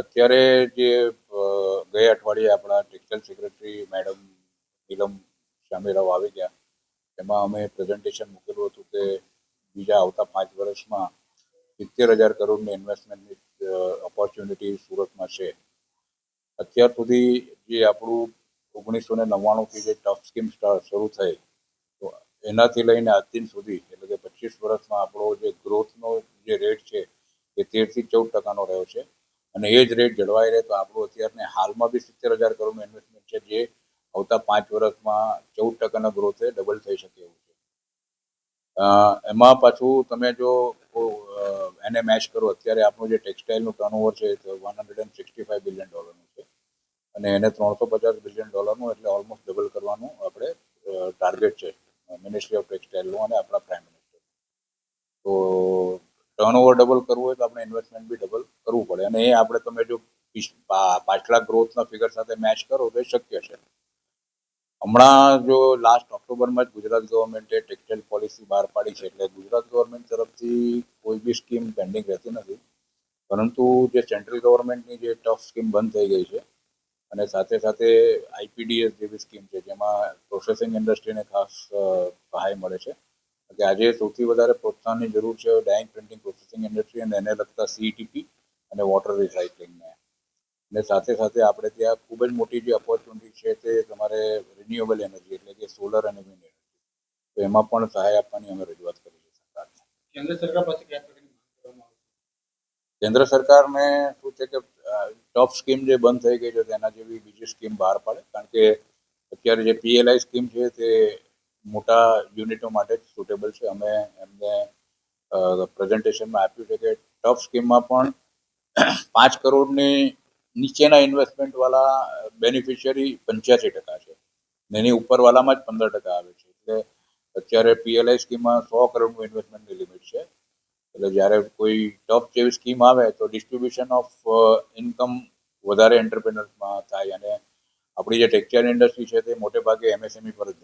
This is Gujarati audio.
અત્યારે જે ગયા અઠવાડિયે આપણા textile secretary madam Neelam Shamirao આવી ગયા. એમાં અમે પ્રેઝન્ટેશન મૂકેલું હતું કે બીજા આવતા પાંચ વર્ષમાં સિત્તેર હજાર કરોડની ઇન્વેસ્ટમેન્ટની ઓપોર્ચ્યુનિટી સુરતમાં છે. અત્યાર સુધી જે આપણું ઓગણીસો ને નવ્વાણુંથી જે ટફ સ્કીમ શરૂ થઈ, તો એનાથી લઈને આજ દિન સુધી, એટલે કે પચીસ વર્ષમાં આપણો જે ગ્રોથનો જે રેટ છે એ તેરથી ચૌદ ટકાનો રહ્યો છે. અને એ જ રેટ જળવાઈ રહે તો આપણું અત્યારને હાલમાં બી સિત્તેર હજાર કરોડનું ઇન્વેસ્ટમેન્ટ છે જે આવતા પાંચ વર્ષમાં ચૌદ ટકાના ગ્રોથે ડબલ થઈ શકે એવું છે. એમાં પાછું તમે જો એને મેચ કરો, અત્યારે આપણું જે ટેક્સટાઇલનું ટર્નઓવર છે તે one hundred and sixty five billion ડોલરનું છે. અને એને ત્રણસો પચાસ બિલિયન ડોલરનું એટલે ઓલમોસ્ટ ડબલ કરવાનું આપણે ટાર્ગેટ છે મિનિસ્ટ્રી ઓફ ટેક્સટાઇલનું અને આપણા પ્રાઇમ મિનિસ્ટર તો ટર્નઓવર ડબલ કરવું હોય તો આપણે ઇન્વેસ્ટમેન્ટ બી ડબલ કરવું પડે. અને એ આપણે તમે જો પાછલા ગ્રોથના ફિગર સાથે મેચ કરો તો એ શક્ય છે. હમણાં જો લાસ્ટ ઓક્ટોબરમાં જ ગુજરાત ગવર્મેન્ટે ટેક્સટાઇલ પોલિસી બહાર પાડી છે એટલે ગુજરાત ગવર્મેન્ટ તરફથી કોઈ બી સ્કીમ પેન્ડિંગ રહેતી નથી. પરંતુ જે સેન્ટ્રલ ગવર્મેન્ટની જે ટફ સ્કીમ બંધ થઈ ગઈ છે અને સાથે સાથે આઈપીડીએસ જેવી સ્કીમ છે જેમાં પ્રોસેસિંગ ઇન્ડસ્ટ્રીને ખાસ સહાય મળે છે. કે આજે સૌથી વધારે પ્રોત્સાહનની જરૂર છે ડાયંગ પ્રિન્ટિંગ પ્રોસેસિંગ ઇન્ડસ્ટ્રી અને એને લગતા સીઈટીપી અને વોટર રિસાયકલિંગને. અને સાથે સાથે આપણે ત્યાં ખૂબ જ મોટી જે ઓપોર્ચ્યુનિટી છે તે તમારે રિન્યુએબલ એનર્જી એટલે કે સોલર અને વિન્ડ એનર્જી તો એમાં પણ સહાય આપવાની અમે રજૂઆત કરી છે સરકારને કેન્દ્ર સરકાર પાસે કયા પ્રકારની કેન્દ્ર સરકારને શું છે કે ટોપ સ્કીમ જે બંધ થઈ ગઈ છે તેના જેવી બીજી સ્કીમ બહાર પાડે. કારણ કે અત્યારે જે પીએલઆઈ સ્કીમ છે તે મોટા યુનિટો માટે જ સુટેબલ છે. અમે એમને પ્રેઝન્ટેશનમાં આપ્યું છે કે ટફ સ્કીમમાં પણ પાંચ કરોડની નીચેના ઇન્વેસ્ટમેન્ટવાળા બેનિફિશિયરી પંચ્યાસી ટકા છે. એની ઉપરવાલામાં જ પંદર ટકા આવે છે. એટલે અત્યારે પીએલઆઈ સ્કીમમાં સો કરોડનું ઇન્વેસ્ટમેન્ટની લિમિટ છે. એટલે જ્યારે કોઈ ટફ જેવી સ્કીમ આવે તો ડિસ્ટ્રીબ્યુશન ઓફ ઇન્કમ વધારે એન્ટરપ્રિનર્સમાં થાય અને આપણી જે ટેક્સટાઇલ ઇન્ડસ્ટ્રી છે તે મોટે ભાગે એમએસએમઈ પર જ